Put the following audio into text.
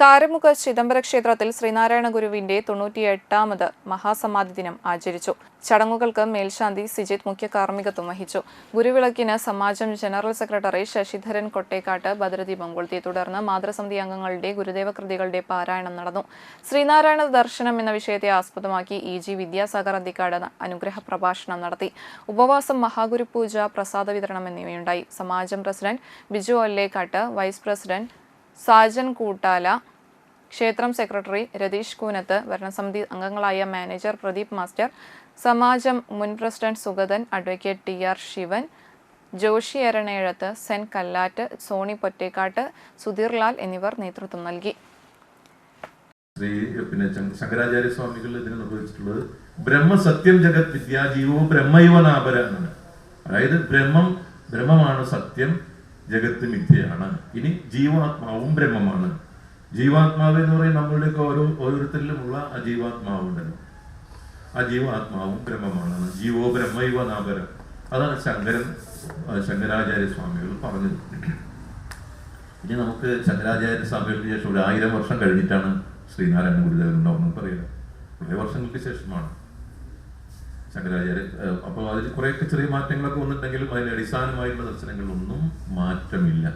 കാരമുഖ ചിദംബര ക്ഷേത്രത്തിൽ ശ്രീനാരായണ ഗുരുവിന്റെ തൊണ്ണൂറ്റിയെട്ടാമത് മഹാസമാധി ദിനം ആചരിച്ചു. ചടങ്ങുകൾക്ക് മേൽശാന്തി സിജിത് മുഖ്യ കാർമ്മികത്വം വഹിച്ചു. ഗുരുവിളക്കിന് സമാജം ജനറൽ സെക്രട്ടറി ശശിധരൻ കൊട്ടേക്കാട്ട് ഭദ്രദീപം കൊളുത്തി. തുടർന്ന് മാതൃസമിതി അംഗങ്ങളുടെ ഗുരുദേവ കൃതികളുടെ പാരായണം നടന്നു. ശ്രീനാരായണ ദർശനം എന്ന വിഷയത്തെ ആസ്പദമാക്കി ഇ ജി വിദ്യാസാഗർ അന്തിക്കാട് അനുഗ്രഹ പ്രഭാഷണം നടത്തി. ഉപവാസം മഹാഗുരു പൂജ പ്രസാദ വിതരണം എന്നിവയുണ്ടായി. സമാജം president Biju Ollekkat vice president Sajan Koottala ക്ഷേത്രം സെക്രട്ടറി രതീഷ് കൂനത്ത് ഭരണസമിതി അംഗങ്ങളായ മാനേജർ പ്രദീപ് മാസ്റ്റർ സമാജം മുൻ president Sugathan advocate T R Sivan Joshy Eranezhath Sen Kallat Sony Pottekkat Sudheerlal എന്നിവർ നേതൃത്വം നൽകി. ശ്രീ പിന്നെ ശങ്കരാചാര്യ സ്വാമികൾ ഇതിന് നിർവഹിച്ചിട്ടുള്ളത് ബ്രഹ്മസത്യം ജഗത് വിദ്യാജീവോ ബ്രഹ്മയുവനാപര എന്നാണ് അതായത് ബ്രഹ്മം ബ്രഹ്മമാണ് സത്യം. ജഗത്ത് മിഥ്യയാണ്. ഇനി ജീവാത്മാവും ബ്രഹ്മമാണ്. ജീവാത്മാവ് എന്ന് പറയുന്നത് നമ്മളുടെയൊക്കെ ഓരോ ഓരോരുത്തരിലുമുള്ള ആ ജീവാത്മാവുണ്ടല്ലോ. ആ ജീവാത്മാവും ബ്രഹ്മമാണ്. ജീവോ ബ്രഹ്മൈവ നാപരം അതാണ് ശങ്കരൻ ശങ്കരാചാര്യ സ്വാമികൾ പറഞ്ഞത്. ഇനി നമുക്ക് ശങ്കരാചാര്യ സ്വാമികൾക്ക് ശേഷം ഒരു ആയിരം വർഷം കഴിഞ്ഞിട്ടാണ് ശ്രീനാരായണ ഗുരുദേവൻ ഉണ്ടാവുന്നത് പറയാം. കുറേ വർഷങ്ങൾക്ക് ശേഷമാണ്. ശങ്കരാചാര്യ അപ്പോൾ അതിൽ കുറേയൊക്കെ ചെറിയ മാറ്റങ്ങളൊക്കെ വന്നിട്ടുണ്ടെങ്കിലും അതിന്റെ അടിസ്ഥാനമായിട്ടുള്ള ദർശനങ്ങളിലൊന്നും മാറ്റമില്ല.